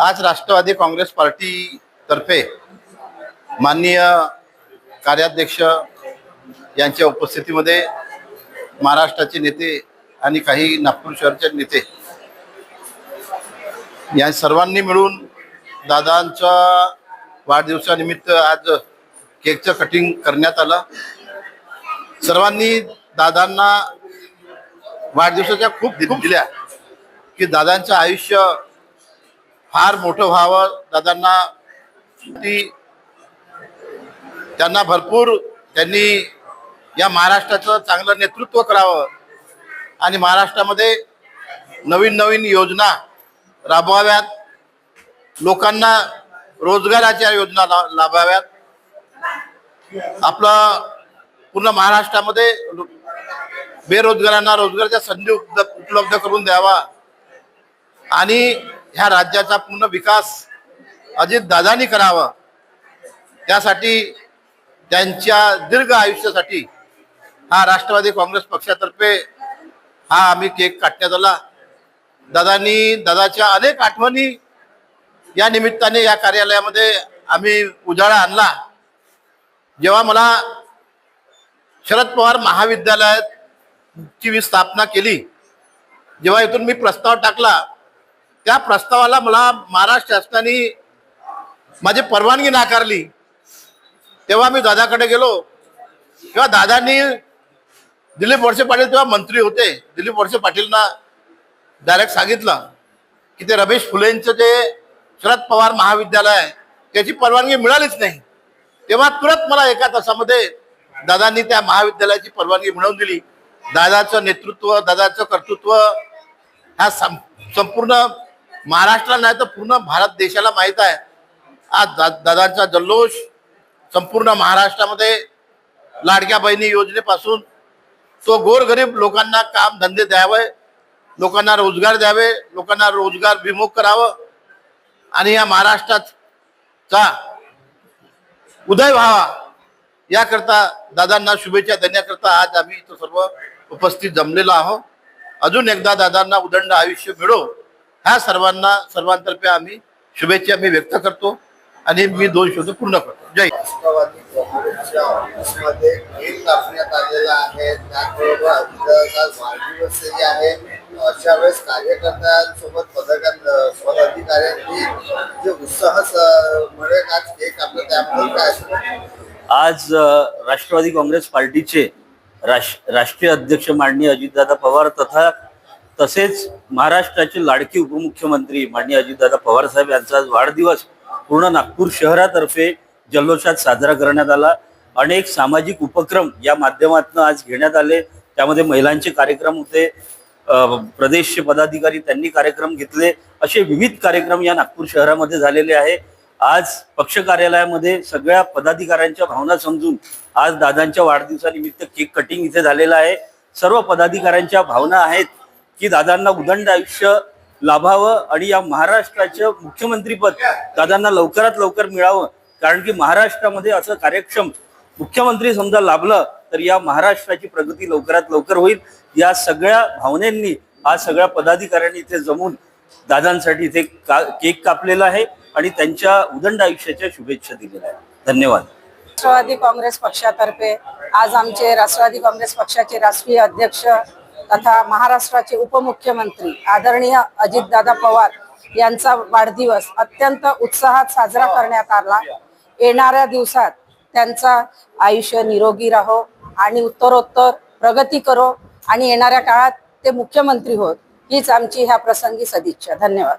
आज राष्ट्रवादी काँग्रेस पार्टी तर्फे माननीय कार्याध्यक्ष यांच्या उपस्थितीमध्ये महाराष्ट्राचे नेते आणि काही नागपूर शहरचे नेते या सर्वांनी मिळून दादांच्या वाढदिवसानिमित्त आज केकचं कटिंग करण्यात आलं. सर्वांनी दादांना वाढदिवसाच्या खूप दिल्या की दादांचं आयुष्य फार मोठं व्हावं. दादांना ती त्यांना भरपूर त्यांनी या महाराष्ट्राचं चांगलं नेतृत्व करावं. आणि महाराष्ट्रामध्ये नवीन नवीन योजना राबवाव्यात. लोकांना रोजगाराच्या योजना ला- लाभाव्यात. आपलं पूर्ण महाराष्ट्रामध्ये बेरोजगारांना रोजगाराच्या संधी उपलब्ध उपलब्ध करून द्यावा. आणि ह्या राज्याचा पूर्ण विकास अजित दादानी करावा. त्यासाठी त्यांच्या दीर्घ आयुष्यासाठी हा राष्ट्रवादी काँग्रेस पक्षातर्फे हा आम्ही केक काटण्यात आला. दादांनी दादाच्या अनेक आठवणी या निमित्ताने या कार्यालयामध्ये आम्ही उजाळा आणला. जेव्हा मला शरद पवार महाविद्यालयात ची मी स्थापना केली जेव्हा इथून मी प्रस्ताव टाकला त्या प्रस्तावाला मला महाराष्ट्र शासनाने माझी परवानगी नाकारली. तेव्हा मी दादाकडे गेलो. तेव्हा दादांनी दिलीप वळसे पाटील तेव्हा मंत्री होते. दिलीप वळसे पाटीलना डायरेक्ट सांगितलं की ते रमेश फुलेंचं जे शरद पवार महाविद्यालय आहे त्याची परवानगी मिळालीच नाही. तेव्हा तुरंत मला एका तासामध्ये दादांनी त्या महाविद्यालयाची परवानगी मिळवून दिली. दादाचं नेतृत्व दादाचं कर्तृत्व ह्या संपूर्ण महाराष्ट्राला नाही तर पूर्ण भारत देशाला माहीत आहे. आज दा दादांचा जल्लोष संपूर्ण महाराष्ट्रामध्ये लाडक्या बहिणी योजनेपासून तो गोरगरीब लोकांना काम धंदे द्यावे लोकांना रोजगार द्यावे लोकांना रोजगार विमुख करावं आणि या महाराष्ट्राचा उदय व्हावा याकरता दादांना शुभेच्छा देण्याकरता आज आम्ही इथं सर्व उपस्थित जमलेलो आहोत. अजून एकदा दादांना उदंड आयुष्य मिळो. ह्या सर्वांना सर्वांतर्फे आम्ही शुभेच्छा मी व्यक्त करतो आणि मी दोन शब्द पूर्ण करतो. जय अशा वेळेस कार्यकर्त्यांसोबत पदाधिकाऱ्यांनी जे उत्साह आज राष्ट्रवादी काँग्रेस पार्टीचे राष्ट्रीय अध्यक्ष माननीय अजितदादा पवार तथा तसेच महाराष्ट्राचे लाडके उपमुख्यमंत्री माननीय अजितदादा पवार साहेब यांचा आज वाढदिवस पूर्ण नागपूर शहरातर्फे जल्लोषात साजरा करण्यात आला. अनेक सामाजिक उपक्रम या माध्यमातून आज घेण्यात आले. त्यामध्ये महिलांचे कार्यक्रम होते. प्रदेशचे पदाधिकारी त्यांनी कार्यक्रम घेतले. असे विविध कार्यक्रम या नागपूर शहरामध्ये झालेले आहे. आज पक्ष कार्यालयामध्ये सगळ्या पदाधिकाऱ्यांच्या भावना समजून आज दादांच्या वाढदिवसानिमित्त केक कटिंग इथे झालेलं आहे. सर्व पदाधिकाऱ्यांच्या भावना आहेत. की दादांना उदंड आयुष्य लाभावं आणि या महाराष्ट्राचं मुख्यमंत्रीपद दादांना लवकरात लवकर मिळावं. कारण की महाराष्ट्रामध्ये असं कार्यक्षम मुख्यमंत्री समजा लाभलं तर या महाराष्ट्राची प्रगती लवकरात लवकर होईल. या सगळ्या भावनेंनी आज सगळ्या पदाधिकाऱ्यांनी इथे जमून दादांसाठी इथे का केक कापलेला आहे आणि त्यांच्या उदंड आयुष्याच्या शुभेच्छा दिलेल्या आहेत. धन्यवाद. राष्ट्रवादी काँग्रेस पक्षातर्फे आज आमचे राष्ट्रवादी काँग्रेस पक्षाचे राष्ट्रीय अध्यक्ष तथा महाराष्ट्राचे उपमुख्यमंत्री आदरणीय अजितदादा पवार यांचा वाढदिवस अत्यंत उत्साहात साजरा करण्यात आला. येणाऱ्या दिवसात त्यांचा आयुष्य निरोगी राहो आणि उत्तरोत्तर प्रगती करो आणि येणाऱ्या काळात ते मुख्यमंत्री होत. हीच आमची ह्या प्रसंगी सदिच्छा. धन्यवाद.